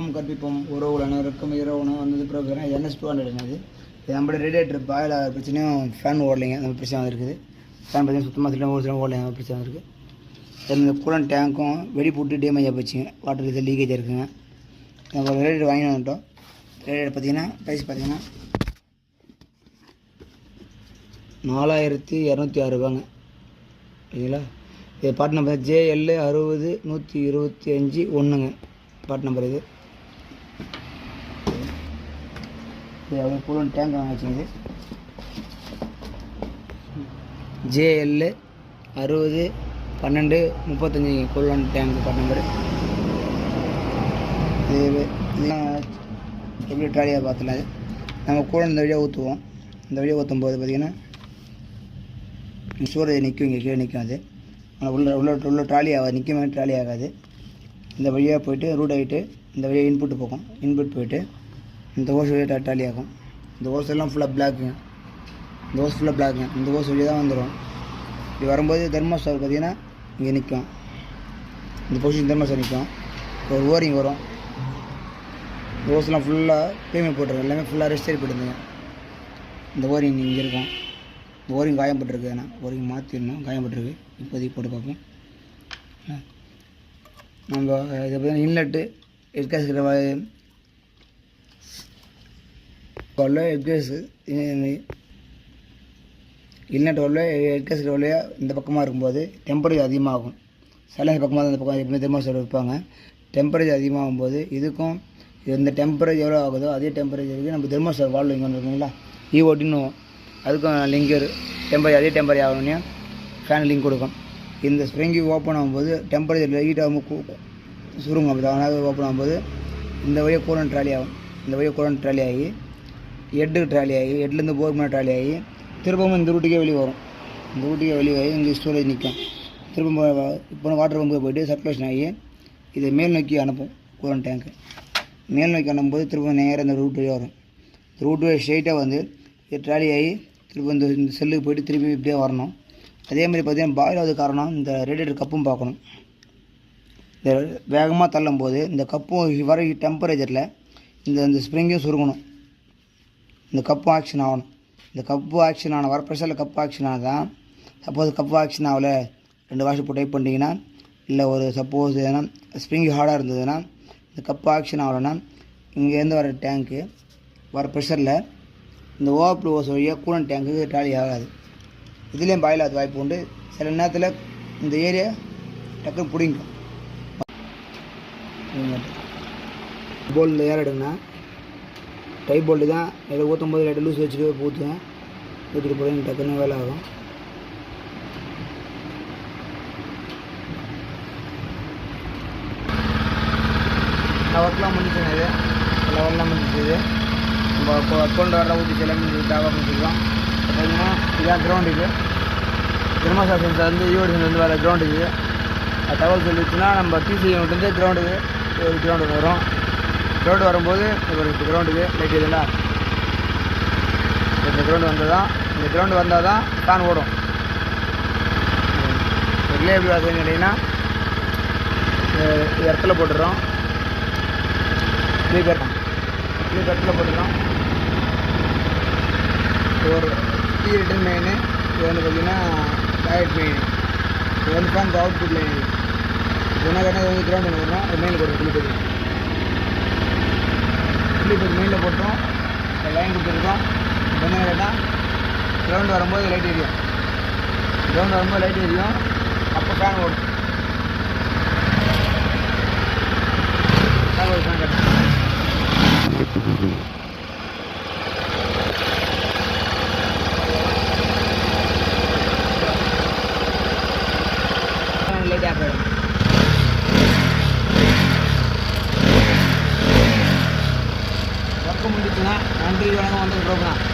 உம் கற்பிப்போம் உறவுகள் அனைவருக்கும் இரவு உணவு வந்தது. பிறகு என்எஸ் டூ ஹண்ட்ரட் என்னது இது நம்மளோட ரேடியேட்டர் பாயில் ஆகிற பிரச்சனையும் ஃபேன் ஓடலைங்க. அந்த பிரச்சனை வந்துருக்குது ஃபேன் பார்த்தீங்கன்னா சுத்தமாக சில ஒரு சில ஓடலைங்க. அந்த பிரச்சனை இருக்குது. இந்த கூலன் டேங்க்கும் வெடி போட்டு டேமேஜ் போச்சுங்க. வாட்டர் இது லீக்கேஜ் இருக்குங்க. நம்ம ஒரு ரேடியேட்டர் வாங்கி வந்துட்டோம். ரேடியேட்டர் பார்த்தீங்கன்னா ப்ரைஸ் பார்த்தீங்கன்னா நாலாயிரத்தி இரநூத்தி ஆறு ரூபாங்க. சரிங்களா? இது பாட்டு நம்பர் ஜேஎல் அறுபது நூற்றி இருபத்தி அஞ்சு ஒன்றுங்க பாட்டு நம்பர் இது. இது அவ்வளோ கூலன் டேங்க் வாங்க வச்சுங்க ஜேஎல் அறுபது பன்னெண்டு முப்பத்தஞ்சு கூலன் டேங்க் பாட் நம்பரு இது இதெல்லாம் எப்படி ட்ராலியாக பார்த்துலாம் நம்ம கூட இந்த வழியாக ஊற்றுவோம் இந்த வழியாக ஊற்றும் போது பார்த்திங்கன்னா ஸ்டோரேஜ் நிற்கும் இங்கே கீழே நிற்கும் அது. ஆனால் உள்ள உள்ள உள்ள ட்ராலி ஆகாது நிற்கவே ட்ராலி ஆகாது. இந்த வழியாக போயிட்டு ரூட் ஆகிட்டு இந்த வழியாக இன்புட் போகும். இன்புட் போயிட்டு இந்த ஓஸ் வழியாக டாட்டாலி ஆகும். இந்த ஓஸ் எல்லாம் ஃபுல்லாக பிளாக்குங்க இந்த ஓஸ் ஃபுல்லாக பிளாக்குங்க இந்த ஓஸ் வழியாக தான் வந்துடும் இப்படி வரும்போது தெர்மோஸ்டார் பார்த்தீங்கன்னா இங்கே நிற்கும் இந்த பொசிஷன் தெர்மோஸ்டார் நிற்கும் ஒரு ஓரிங் வரும். இந்த ஓஸ்லாம் ஃபுல்லாக பேமெண்ட் போட்டுருங்க எல்லாமே ஃபுல்லாக ரெஜிஸ்டர் போட்டுருங்க இந்த ஓரிங் இங்கே இருக்கும். இந்த ஓரிங் காயப்பட்டிருக்கு ஏன்னா ஓரிங் மாற்றிடணும் காயப்பட்டிருக்கு இப்போதைக்கு போட்டு பார்ப்போம். நம்ம இதை பார்த்தீங்கன்னா இன்லெட்டு எட்காஸ் உள்ள எட்காஸ் இன்லெட் உள்ள எட்காஸ் வழியாக இந்த பக்கமாக இருக்கும்போது டெம்பரேச்சர் அதிகமாகும். சைலன்ஸ் பக்கமாக இந்த பக்கம் எப்படி தெரியுமா சொல்ல வைப்பாங்க. டெம்பரேச்சர் அதிகமாகும் போது இதுக்கும் இந்த டெம்பரேச்சர் எவ்வளோ ஆகுதோ அதே டெம்பரேச்சருக்கு நம்ம தெர்மோஸ்டார் வால்வ் இங்கே இருக்குங்களா ஈ ஈஓட்டின்னு அதுக்கும் லிங்கர் டெம்பரேச்சர் அதே டெம்பரேச்சர் ஆகணும்னே ஃபேன் லிங்க் கொடுக்கும். இந்த ஸ்ப்ரிங்கி ஓப்பன் ஆகும்போது டெம்பரேச்சர் ஹீட் ஆகும் சுருங்கும் அப்படி அதனால் ஓப்பன் ஆகும்போது இந்த வழியாக கூலன் ட்ராலி ஆகும். இந்த வழியாக கூலன் ட்ராலி ஆகி ஹெட்டுக்கு ட்ராலி ஆகி ஹெட்லேருந்து போர் மேலே ட்ராலி ஆகி திரும்பவும் இந்த ரூட்டுக்கே வெளியே வரும். இந்த ரூட்டுக்கே வெளியே ஆகி இங்கே ஸ்டோரேஜ் நிற்கும் திரும்ப இப்போ வாட்டர் பம்புக்கு போயிட்டு சர்க்குலேஷன் ஆகி இதை மேல் நோக்கி அனுப்பும் கூரன் டேங்க்கு மேல் நோக்கி அனுப்பும்போது திரும்ப நேராக இந்த ரூட் வழியாக வரும். ரூட் வழி ஸ்ட்ரெயிட்டாக வந்து இது ட்ராலி ஆகி திரும்ப இந்த இந்த செல்லுக்கு போய்ட்டு திரும்பி இப்படியே வரணும். அதே மாதிரி பார்த்தீங்கன்னா பாயில் ஆகுது காரணம் இந்த ரேடியேட்டர் கப்பும் பார்க்கணும். இந்த வேகமாக தள்ளும் போது இந்த கப்பும் வர டெம்பரேச்சரில் இந்த இந்த ஸ்ப்ரிங்கையும் சுருங்கணும். இந்த கப்பு ஆக்ஷன் ஆகணும். இந்த கப்பு ஆக்ஷன் ஆன வர ப்ரெஷரில் கப்பு ஆக்ஷன் ஆனதான் சப்போஸ் கப்பு ஆக்ஷன் ஆகல ரெண்டு வாஷ் போட்டு டைப் பண்ணிங்கன்னா இல்லை ஒரு சப்போஸ் எதனா ஸ்ப்ரிங் ஹார்டாக இருந்ததுன்னா இந்த கப்பு ஆக்ஷன் ஆகலைன்னா இங்கேருந்து வர டேங்க்கு வர ப்ரெஷரில் இந்த ஓவர்ஃப்ளோ ஓஸ் வழியாக கூலன் டேங்க்கு டாலி ஆகாது. இதுலேயும் பாயில் ஆகுது வாய்ப்பு உண்டு. சில நேரத்தில் இந்த ஏரியா டக்குன்னு பிடிங்கும் போல் இந்த ஏர் எடுங்கன்னா டை போல்ட்டு தான். இதில் ஊற்றும் போது லைட்டு லூஸ் வச்சுட்டு ஊற்றுவேன் ஊற்றிட்டு போகிறேன் டக்குன்னு வேலை ஆகும். ஒர்க்லாம் முடிஞ்சுங்க இது. எல்லா ஒர்க்லாம் முடிஞ்சிச்சு இது. நம்ம இப்போ அக்கௌண்ட் வரலாம் ஊற்றி எல்லாமே டாவாக முடிச்சிருக்கோம். பார்த்தீங்கன்னா இதான் கிரவுண்ட் இது. திருமாசா சென்டர் வந்து ஈவோடி வந்து வர கிரவுண்ட் இது. தகவல் சொல்லிச்சுன்னா நம்ம டிசி யூனிட்லேருந்து கிரவுண்டுக்கு ஒரு கிரௌண்டு வரும். கிரவுண்டு வரும்போது ஒரு கிரவுண்டுக்கு லைட் இதுல இந்த கிரவுண்டு வந்தால் தான் இந்த கிரவுண்டு வந்தால் தான் ஃபேன் ஓடும் ரிலே எப்படி வாசல் கேட்டிங்கன்னா இது இடத்துல போட்டுடுறோம். ஸ்லீப்பர் ஸ்லீப் இடத்துல போட்டுடுறோம். ஒரு டீ ரிட்டன் மெயின் இது வந்து பார்த்தீங்கன்னா டயட் மெயின் இது வந்து ஃபேன் அவுட்புட் மெயின் இது. குணகரண வந்து கிரவுண்ட் ஒன்று வரும் அது மெயினில் போடுறோம் ஸ்லீப்பர் மெயினில் போட்டோம். லைன் கொடுத்துருக்கோம். என்ன கேட்டால் கிரவுண்ட் வரும்போது லைட் எரியும். கிரவுண்ட் வரும்போது லைட் எரியும். அப்போ ஃபேன் ஓடும். ஃபேன் ஓடும் ஃபேன் கட்டணும் ஒர்க்கு முடிஞ்சிச்சுன்னா நன்றி